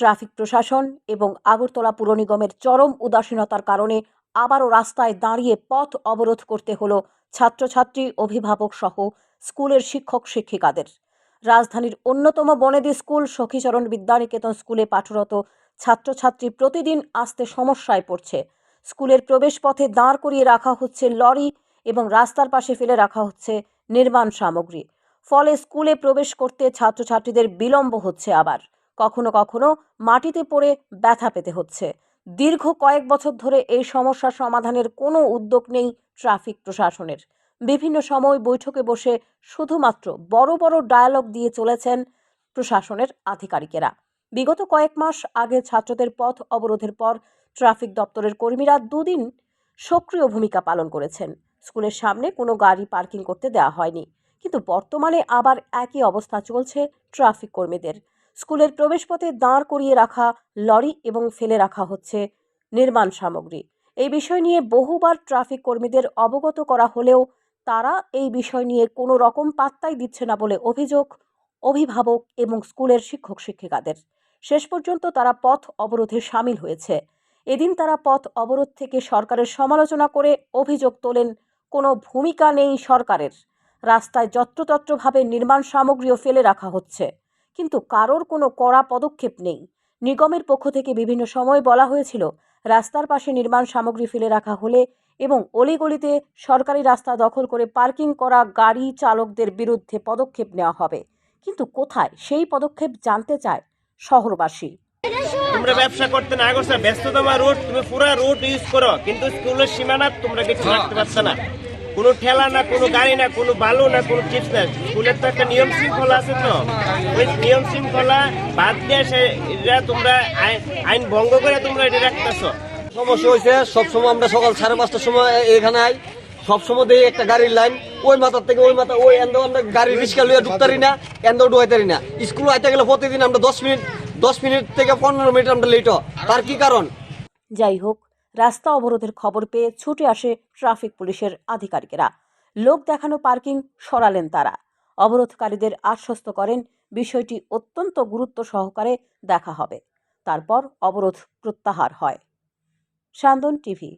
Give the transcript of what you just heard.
Traffic প্রশাসন এবং আগরতলা পুর নিগমের চরম উদাসীনতার কারণে আবারও রাস্তায় দাঁড়িয়ে পথ অবরোধ করতে হলো ছাত্রছাত্রী, অভিভাবক সহ স্কুলের শিক্ষক শিক্ষিকাদের। রাজধানীর অন্যতম বনেদি স্কুল সখীচরণ বিদ্যানিকেতন স্কুলে পাঠরত ছাত্রছাত্রী প্রতিদিন আসতে সমস্যায় পড়ছে। স্কুলের প্রবেশপথে দাঁড় করিয়ে রাখা হচ্ছে লরি এবং রাস্তার পাশে ফেলে রাখা হচ্ছে নির্মাণ সামগ্রী। ফলে স্কুলে প্রবেশ করতে ছাত্রছাত্রীদের বিলম্ব হচ্ছে আবার। কখনো কখনো মাটিতে পড়ে ব্যথা পেতে হচ্ছে। দীর্ঘ কয়েক বছর ধরে এই সমস্যা সমাধানের কোনো উদ্যোগ নেই ট্রাফিক প্রশাসনের। বিভিন্ন সময় বৈঠকে বসে শুধুমাত্র বড় বড় ডায়ালগ দিয়ে চলেছেন প্রশাসনের আধিকারিকেরা। বিগত কয়েক মাস আগে ছাত্রদের পথ অবরোধের পর ট্রাফিক দপ্তরের কর্মীরা দুদিন সক্রিয় ভূমিকা পালন করেছেন। স্কুলের সামনে কোনো গাড়ি পার্কিং করতে দেওয়া হয়নি। কিন্তু বর্তমানে আবার একই অবস্থা চলছে ট্রাফিক কর্মীদের। স্কুলের প্রবেশপথে দাঁড় করিয়ে রাখা লরি এবং ফেলে রাখা হচ্ছে নির্মাণ সামগ্রী। এই বিষয় নিয়ে বহুবার ট্রাফিক কর্মীদের অবগত করা হলেও তারা এই বিষয় নিয়ে কোনো রকম পাত্তাই দিচ্ছে না বলে অভিযোগ, অভিভাবক এবং স্কুলের শিক্ষক শিক্ষিকাদের। শেষ পর্যন্ত তারা পথ অবরোধে সামিল হয়েছে। এদিন তারা পথ অবরোধ থেকে সরকারের সমালোচনা করে অভিযোগ তোলেন, কোনো ভূমিকা নেই সরকারের। রাস্তায় যত্রতত্রভাবে নির্মাণ সামগ্রীও ফেলে রাখা হচ্ছে। কিন্তু কারোর কোনো কড়া পদক্ষেপ নেই। নিগমের পক্ষ থেকে বিভিন্ন সময় বলা হয়েছিল, রাস্তার পাশে নির্মাণ সামগ্রী ফেলে রাখা হলে এবং অলিগলিতে সরকারি রাস্তা দখল করে পার্কিং করা গাড়ি চালকদের বিরুদ্ধে পদক্ষেপ নেওয়া হবে। কিন্তু কোথায় সেই পদক্ষেপ জানতে চায় শহরবাসী। তোমরা ব্যবসা করতে না করছ ব্যস্ততম রুট তুমি পুরা রুট ইউজ করো, কিন্তু স্কুলের সীমানা তোমরা কিছু রাখতে পারছ না। কোনো ঠেলা না কোনো গাড়ি না কোনো বালু না কোনো চিপস না। স্কুলের তো একটা নিয়ম শৃঙ্খলা আছে তো। ওই নিয়ম শৃঙ্খলা বাদ দিয়ে সে এটা তোমরা আইন- আইন ভঙ্গ করে তোমরা এটা রাখতেছো। সমস্যা হয়েছে সবসময় আমরা সকাল সাড়ে পাঁচটার সময় এখানে আই। সবসময় দেখি একটা গাড়ির লাইন ওই মাথার থেকে ওই মাথা ওই এন্দ আমরা গাড়ি রিক্সা লইয়া ঢুকতারি না এন্দ ঢুকাইতারি না। স্কুল আইতে গেলে প্রতিদিন আমরা দশ মিনিট দশ মিনিট থেকে পনেরো মিনিট আমরা লেট তার কি কারণ? যাই হোক রাস্তা অবরোধের খবর পেয়ে ছুটে আসে ট্রাফিক পুলিশের আধিকারিকেরা। লোক দেখানো পার্কিং সরালেন তারা। অবরোধকারীদের আশ্বস্ত করেন, বিষয়টি অত্যন্ত গুরুত্ব সহকারে দেখা হবে। তারপর অবরোধ প্রত্যাহার হয়। সান্দন টিভি